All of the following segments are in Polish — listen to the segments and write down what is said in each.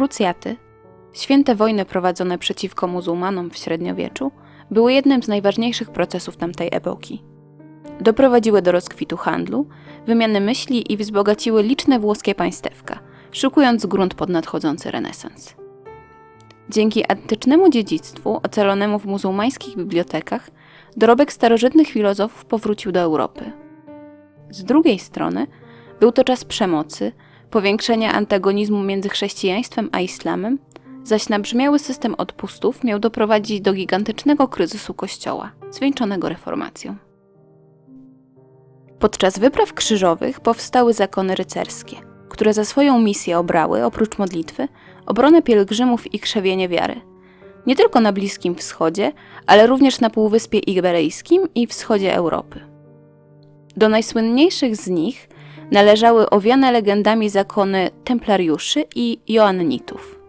Krucjaty, święte wojny prowadzone przeciwko muzułmanom w średniowieczu, były jednym z najważniejszych procesów tamtej epoki. Doprowadziły do rozkwitu handlu, wymiany myśli i wzbogaciły liczne włoskie państewka, szykując grunt pod nadchodzący renesans. Dzięki antycznemu dziedzictwu ocalonemu w muzułmańskich bibliotekach, dorobek starożytnych filozofów powrócił do Europy. Z drugiej strony, był to czas przemocy, powiększenia antagonizmu między chrześcijaństwem a islamem, zaś nabrzmiały system odpustów miał doprowadzić do gigantycznego kryzysu kościoła, zwieńczonego reformacją. Podczas wypraw krzyżowych powstały zakony rycerskie, które za swoją misję obrały, oprócz modlitwy, obronę pielgrzymów i krzewienie wiary. Nie tylko na Bliskim Wschodzie, ale również na Półwyspie Iberyjskim i wschodzie Europy. Do najsłynniejszych z nich należały owiane legendami zakony templariuszy i joannitów.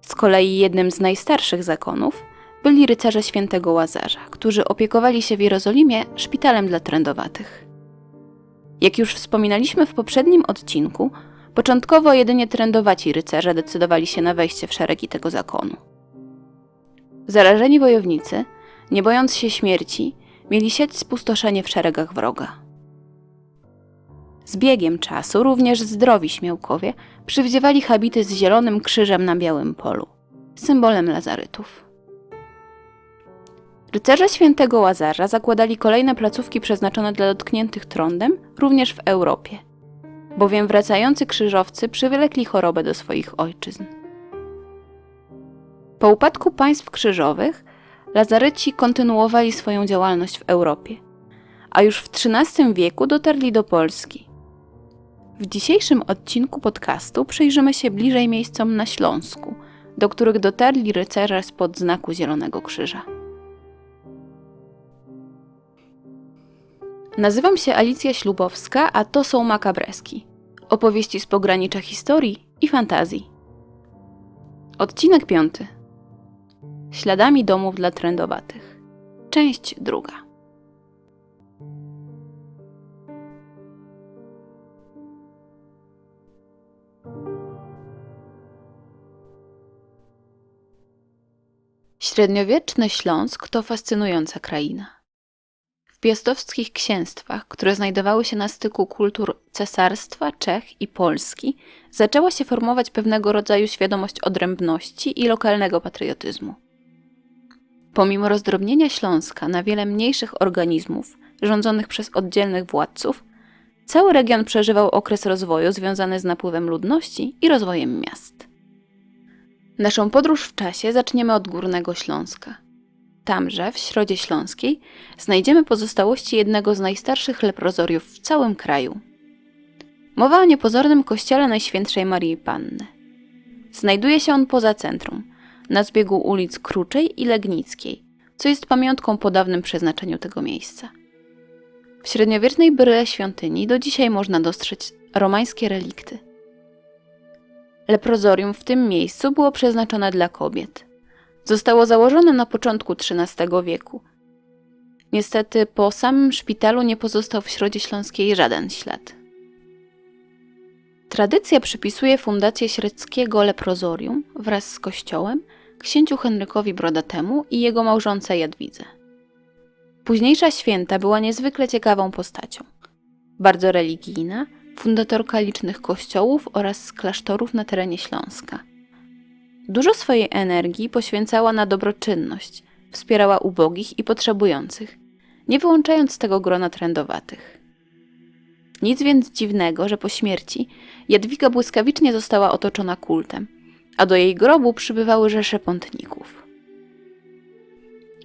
Z kolei jednym z najstarszych zakonów byli rycerze świętego Łazarza, którzy opiekowali się w Jerozolimie szpitalem dla trędowatych. Jak już wspominaliśmy w poprzednim odcinku, początkowo jedynie trędowaci rycerze decydowali się na wejście w szeregi tego zakonu. Zarażeni wojownicy, nie bojąc się śmierci, mieli sieć spustoszenie w szeregach wroga. Z biegiem czasu również zdrowi śmiałkowie przywdziewali habity z zielonym krzyżem na białym polu, symbolem lazarytów. Rycerze świętego Łazarza zakładali kolejne placówki przeznaczone dla dotkniętych trądem również w Europie, bowiem wracający krzyżowcy przywlekli chorobę do swoich ojczyzn. Po upadku państw krzyżowych Lazaryci kontynuowali swoją działalność w Europie, a już w XIII wieku dotarli do Polski. W dzisiejszym odcinku podcastu przyjrzymy się bliżej miejscom na Śląsku, do których dotarli rycerze spod znaku Zielonego Krzyża. Nazywam się Alicja Ślubowska, a to są Makabreski. Opowieści z pogranicza historii i fantazji. Odcinek piąty. Śladami domów dla trędowatych. Część druga. Średniowieczny Śląsk to fascynująca kraina. W piastowskich księstwach, które znajdowały się na styku kultur cesarstwa, Czech i Polski, zaczęła się formować pewnego rodzaju świadomość odrębności i lokalnego patriotyzmu. Pomimo rozdrobnienia Śląska na wiele mniejszych organizmów rządzonych przez oddzielnych władców, cały region przeżywał okres rozwoju związany z napływem ludności i rozwojem miast. Naszą podróż w czasie zaczniemy od Górnego Śląska. Tamże, w Środzie Śląskiej, znajdziemy pozostałości jednego z najstarszych leprozoriów w całym kraju. Mowa o niepozornym kościele Najświętszej Marii Panny. Znajduje się on poza centrum – na zbiegu ulic Kruczej i Legnickiej, co jest pamiątką po dawnym przeznaczeniu tego miejsca. W średniowiecznej bryle świątyni do dzisiaj można dostrzec romańskie relikty. Leprozorium w tym miejscu było przeznaczone dla kobiet. Zostało założone na początku XIII wieku. Niestety po samym szpitalu nie pozostał w Środzie Śląskiej żaden ślad. Tradycja przypisuje fundację średzkiego leprozorium wraz z kościołem księciu Henrykowi Brodatemu i jego małżonce Jadwidze. Późniejsza święta była niezwykle ciekawą postacią. Bardzo religijna, fundatorka licznych kościołów oraz klasztorów na terenie Śląska. Dużo swojej energii poświęcała na dobroczynność, wspierała ubogich i potrzebujących, nie wyłączając z tego grona trendowatych. Nic więc dziwnego, że po śmierci Jadwiga błyskawicznie została otoczona kultem, a do jej grobu przybywały rzesze pątników.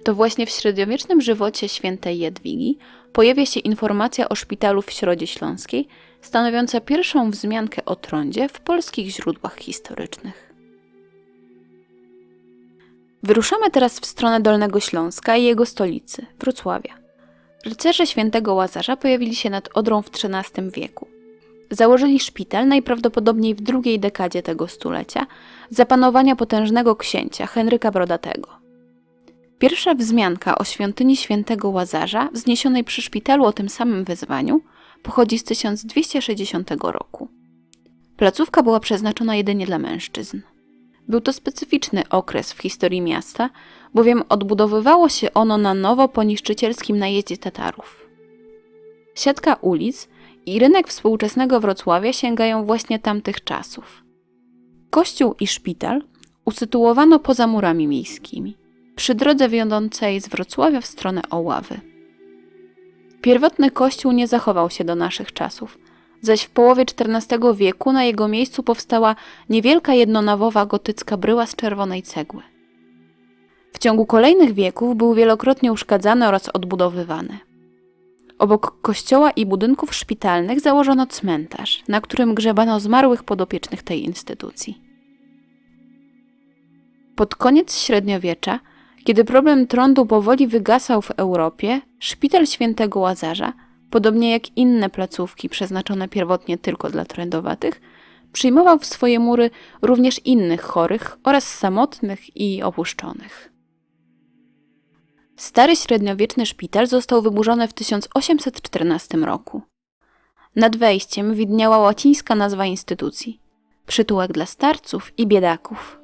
To właśnie w średniowiecznym żywocie świętej Jadwigi pojawia się informacja o szpitalu w Środzie Śląskiej, stanowiąca pierwszą wzmiankę o trądzie w polskich źródłach historycznych. Wyruszamy teraz w stronę Dolnego Śląska i jego stolicy, Wrocławia. Rycerze świętego Łazarza pojawili się nad Odrą w XIII wieku. Założyli szpital najprawdopodobniej w drugiej dekadzie tego stulecia za panowania potężnego księcia Henryka Brodatego. Pierwsza wzmianka o świątyni świętego Łazarza, wzniesionej przy szpitalu o tym samym wyzwaniu, pochodzi z 1260 roku. Placówka była przeznaczona jedynie dla mężczyzn. Był to specyficzny okres w historii miasta, bowiem odbudowywało się ono na nowo po niszczycielskim najeździe Tatarów. Siatka ulic i rynek współczesnego Wrocławia sięgają właśnie tamtych czasów. Kościół i szpital usytuowano poza murami miejskimi, przy drodze wiodącej z Wrocławia w stronę Oławy. Pierwotny kościół nie zachował się do naszych czasów, zaś w połowie XIV wieku na jego miejscu powstała niewielka jednonawowa gotycka bryła z czerwonej cegły. W ciągu kolejnych wieków był wielokrotnie uszkadzany oraz odbudowywany. Obok kościoła i budynków szpitalnych założono cmentarz, na którym grzebano zmarłych podopiecznych tej instytucji. Pod koniec średniowiecza, kiedy problem trądu powoli wygasał w Europie, szpital świętego Łazarza, podobnie jak inne placówki przeznaczone pierwotnie tylko dla trędowatych, przyjmował w swoje mury również innych chorych oraz samotnych i opuszczonych. Stary średniowieczny szpital został wyburzony w 1814 roku. Nad wejściem widniała łacińska nazwa instytucji przytułek dla starców i biedaków.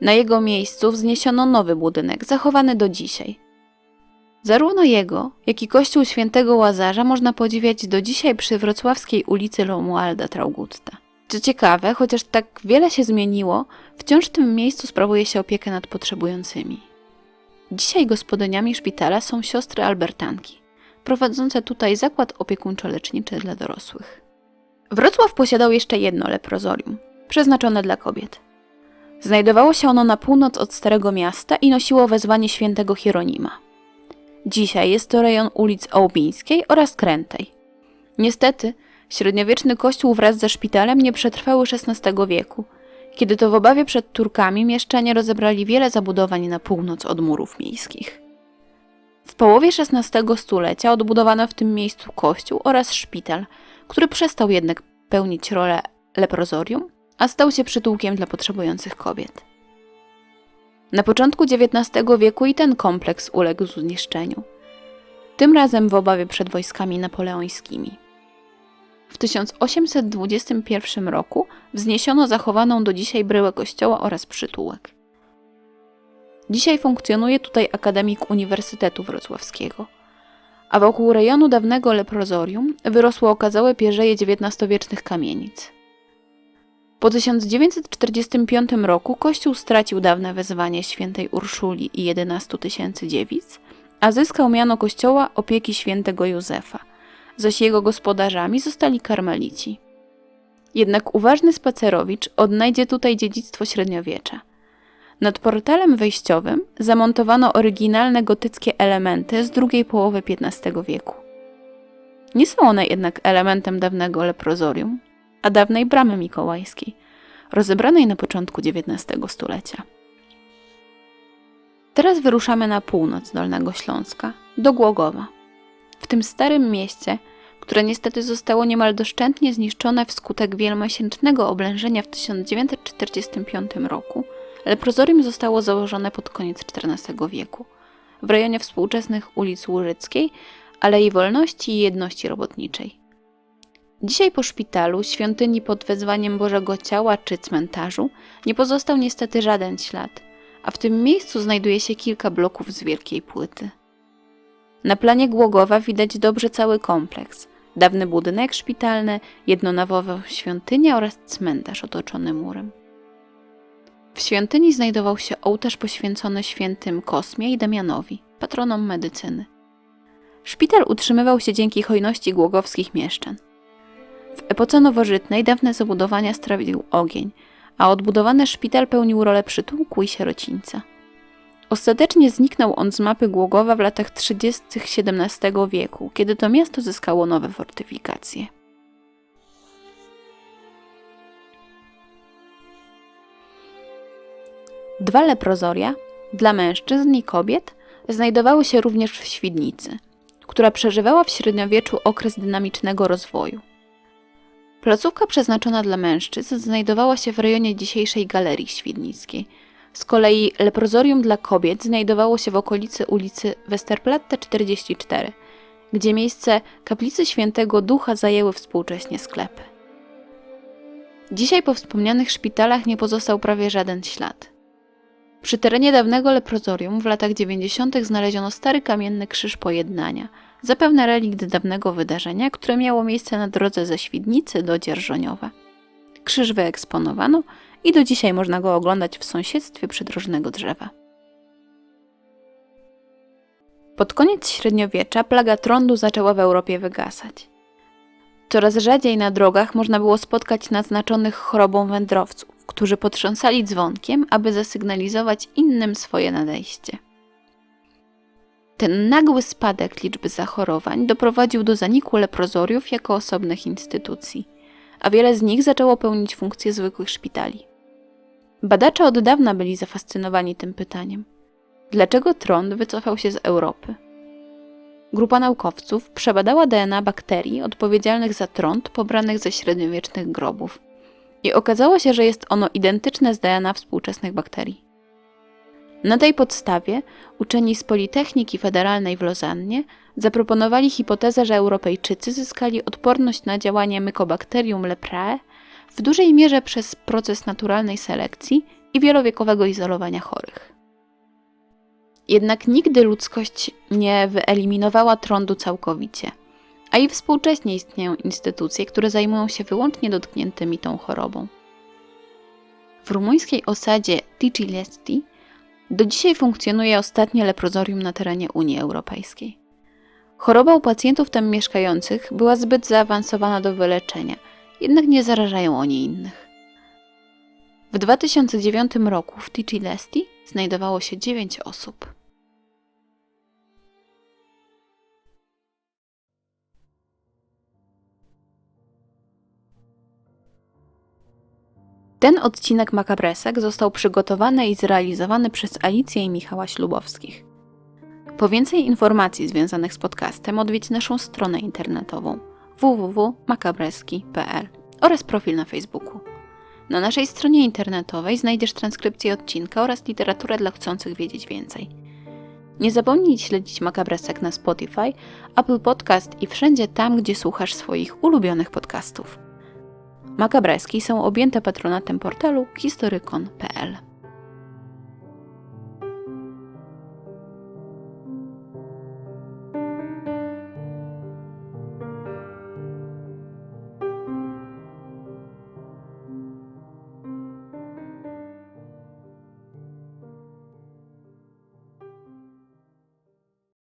Na jego miejscu wzniesiono nowy budynek, zachowany do dzisiaj. Zarówno jego, jak i kościół świętego Łazarza można podziwiać do dzisiaj przy wrocławskiej ulicy Romualda Traugutta. Co ciekawe, chociaż tak wiele się zmieniło, wciąż w tym miejscu sprawuje się opiekę nad potrzebującymi. Dzisiaj gospodyniami szpitala są siostry Albertanki, prowadzące tutaj zakład opiekuńczo-leczniczy dla dorosłych. Wrocław posiadał jeszcze jedno leprozorium, przeznaczone dla kobiet. Znajdowało się ono na północ od Starego Miasta i nosiło wezwanie świętego Hieronima. Dzisiaj jest to rejon ulic Ołbińskiej oraz Krętej. Niestety, średniowieczny kościół wraz ze szpitalem nie przetrwały XVI wieku, kiedy to w obawie przed Turkami mieszczanie rozebrali wiele zabudowań na północ od murów miejskich. W połowie XVI stulecia odbudowano w tym miejscu kościół oraz szpital, który przestał jednak pełnić rolę leprozorium, a stał się przytułkiem dla potrzebujących kobiet. Na początku XIX wieku i ten kompleks uległ zniszczeniu. Tym razem w obawie przed wojskami napoleońskimi. W 1821 roku wzniesiono zachowaną do dzisiaj bryłę kościoła oraz przytułek. Dzisiaj funkcjonuje tutaj Akademik Uniwersytetu Wrocławskiego, a wokół rejonu dawnego leprozorium wyrosło okazałe pierzeje XIX-wiecznych kamienic. Po 1945 roku Kościół stracił dawne wezwanie świętej Urszuli i 11 tysięcy dziewic, a zyskał miano kościoła opieki świętego Józefa, zaś jego gospodarzami zostali karmelici. Jednak uważny spacerowicz odnajdzie tutaj dziedzictwo średniowiecza. Nad portalem wejściowym zamontowano oryginalne gotyckie elementy z drugiej połowy XV wieku. Nie są one jednak elementem dawnego leprozorium, a dawnej bramy mikołajskiej, rozebranej na początku XIX stulecia. Teraz wyruszamy na północ Dolnego Śląska, do Głogowa. W tym starym mieście, które niestety zostało niemal doszczętnie zniszczone wskutek wielomosięcznego oblężenia w 1945 roku, leprozorium zostało założone pod koniec XIV wieku, w rejonie współczesnych ulic Łużyckiej, Alei Wolności i Jedności Robotniczej. Dzisiaj po szpitalu, świątyni pod wezwaniem Bożego Ciała czy cmentarzu nie pozostał niestety żaden ślad, a w tym miejscu znajduje się kilka bloków z wielkiej płyty. Na planie Głogowa widać dobrze cały kompleks. Dawny budynek szpitalny, jednonawową świątynię oraz cmentarz otoczony murem. W świątyni znajdował się ołtarz poświęcony świętym Kosmie i Damianowi, patronom medycyny. Szpital utrzymywał się dzięki hojności głogowskich mieszczan. Epoce nowożytnej dawne zabudowania strawił ogień, a odbudowany szpital pełnił rolę przytułku i sierocińca. Ostatecznie zniknął on z mapy Głogowa w latach 30. XVII wieku, kiedy to miasto zyskało nowe fortyfikacje. Dwa leprozoria dla mężczyzn i kobiet znajdowały się również w Świdnicy, która przeżywała w średniowieczu okres dynamicznego rozwoju. Placówka przeznaczona dla mężczyzn znajdowała się w rejonie dzisiejszej Galerii Świdnickiej. Z kolei leprozorium dla kobiet znajdowało się w okolicy ulicy Westerplatte 44, gdzie miejsce kaplicy świętego Ducha zajęły współcześnie sklepy. Dzisiaj po wspomnianych szpitalach nie pozostał prawie żaden ślad. Przy terenie dawnego leprozorium w latach 90. znaleziono stary kamienny krzyż pojednania, zapewne relikt dawnego wydarzenia, które miało miejsce na drodze ze Świdnicy do Dzierżoniowa. Krzyż wyeksponowano i do dzisiaj można go oglądać w sąsiedztwie przydrożnego drzewa. Pod koniec średniowiecza plaga trądu zaczęła w Europie wygasać. Coraz rzadziej na drogach można było spotkać naznaczonych chorobą wędrowców, którzy potrząsali dzwonkiem, aby zasygnalizować innym swoje nadejście. Ten nagły spadek liczby zachorowań doprowadził do zaniku leprozoriów jako osobnych instytucji, a wiele z nich zaczęło pełnić funkcje zwykłych szpitali. Badacze od dawna byli zafascynowani tym pytaniem. Dlaczego trąd wycofał się z Europy? Grupa naukowców przebadała DNA bakterii odpowiedzialnych za trąd pobranych ze średniowiecznych grobów i okazało się, że jest ono identyczne z DNA współczesnych bakterii. Na tej podstawie uczeni z Politechniki Federalnej w Lozannie zaproponowali hipotezę, że Europejczycy zyskali odporność na działanie Mycobacterium leprae w dużej mierze przez proces naturalnej selekcji i wielowiekowego izolowania chorych. Jednak nigdy ludzkość nie wyeliminowała trądu całkowicie, a i współcześnie istnieją instytucje, które zajmują się wyłącznie dotkniętymi tą chorobą. W rumuńskiej osadzie Ticilesti do dzisiaj funkcjonuje ostatnie leprozorium na terenie Unii Europejskiej. Choroba u pacjentów tam mieszkających była zbyt zaawansowana do wyleczenia, jednak nie zarażają oni innych. W 2009 roku w Ticilesti znajdowało się 9 osób. Ten odcinek Makabresek został przygotowany i zrealizowany przez Alicję i Michała Ślubowskich. Po więcej informacji związanych z podcastem odwiedź naszą stronę internetową www.makabreski.pl oraz profil na Facebooku. Na naszej stronie internetowej znajdziesz transkrypcję odcinka oraz literaturę dla chcących wiedzieć więcej. Nie zapomnij śledzić Makabresek na Spotify, Apple Podcast i wszędzie tam, gdzie słuchasz swoich ulubionych podcastów. Makabreski są objęte patronatem portalu historykon.pl.